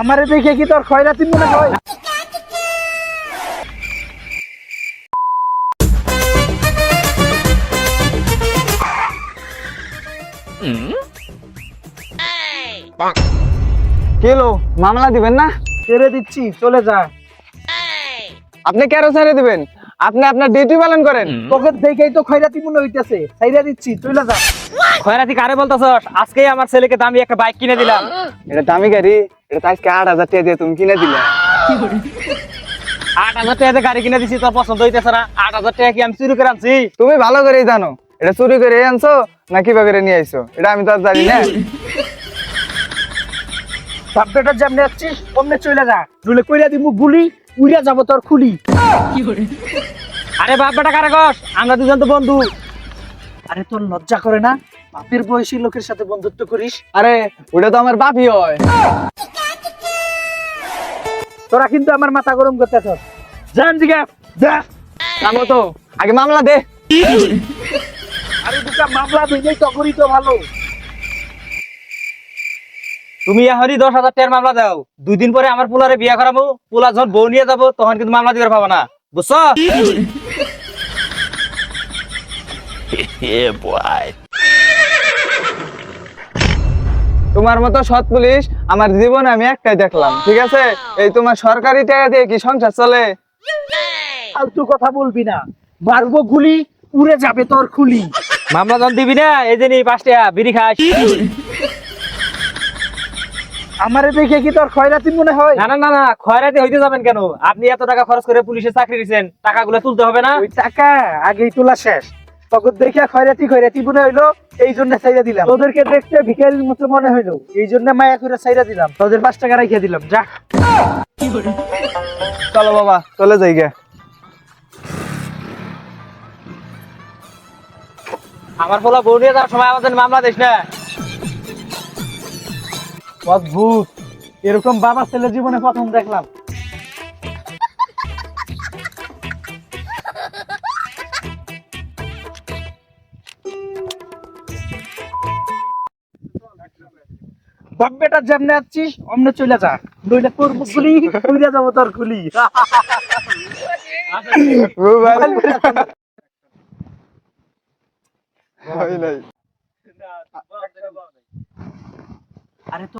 আমারে দেখে কি তোর খয়রাতি মনে হয়? কেলো মামলা দিবেন না? ছেড়ে দিচ্ছি চলে যা। আপনি কেন ছেড়ে দিবেন? আপনি আপনার ডিউটি পালন করেন। তোকে দেখেই তো খয়রাতি মনে হইতেছে। ছাইরা দিচ্ছি চলে যা। খয়রাতি কারে বলতেছস? আজকেই আমার ছেলেকে দামি একটা বাইক কিনে দিলাম। এটা দামি গাড়ি এটা তো আজকে আট হাজার টাকা দিয়ে তুমি কিনে দিলে। আট হাজার টাকা দিয়ে গাড়ি কিনে দিছি তোর পছন্দ হইতেছে না। আট হাজার টাকা কি আমি চুরি করে আনছি? তুমি ভালো করেই জানো এটা চুরি করে আনছো না কীভাবে করে নিয়ে আইছো? এটা আমি তো আর জানি না। বাপটা যেমনে যাচ্ছিস অমনে চলে যা। নইলে কইরা দিমু গুলি। উড়িয়া যাব তোর খুলি। আরে বাপ বেটা কারে কস? আমরা দুজন তো বন্ধু। আরে তোর লজ্জা করে না? বাপের বয়সী লোকের সাথে বন্ধুত্ব করিস? আরে ওটা তো আমার বাপই হয়। তোরা কিন্তু আমার মাথা গরম করতেছস। জান জিগা যা। কামো তো। আগে মামলা দে। আরে দুটা মামলা দিলেই তখনই তো ভালো। তুমি এখনই দশ হাজার টাকার মামলা দাও। দুই দিন পরে আমার পোলারে বিয়ে করাবো পোলা যখন বউ নিয়ে যাব তখন কিন্তু মামলা দিতে পাবো না। বুঝছ? তোমার মতো সৎ পুলিশ আমার জীবনে আমি একটাই দেখলাম ঠিক আছে? এই তোমার সরকারি টাকা দিয়ে কি সংসার চলে? ফালতু কথা বলবি না। মারবো গুলি উড়ে যাবে তোর খুলি। মামলা যখন দিবি না এই যে নি পাঁচ টাকা বিড়ি খাস। আমারে দেখে কি তোর খয়রাতি মনে হয়? না না না খয়রাতি হইতে যাবেন কেন? আপনি এত টাকা খরচ করে পুলিশের চাকরি দিচ্ছেন টাকাগুলো তুলতে হবে না? ওই টাকা আগেই তোলা শেষ। তখন দেখে খয়রাতি খয়রাতি মনে হইল এই জন্য ছাইরা দিলাম। তোদেরকে দেখতে ভিখারির মতো মনে হইল এই জন্য মায়া করে দিলাম। তোদের পাঁচ টাকা রাখিয়ে দিলাম যা। চলো বাবা চলে যাই গে। আমার পোলা বউ নিয়ে যাওয়ার সময় আমাদের মামলা দিস না। অদ্ভুত। এরকম বাবা ছেলে জীবনে প্রথম দেখলাম। বাপ বেটা যেমনে আছিস অমনে চলে যা। নইলে তোর গুলি উড়ে যাব তোর নাই আরে তো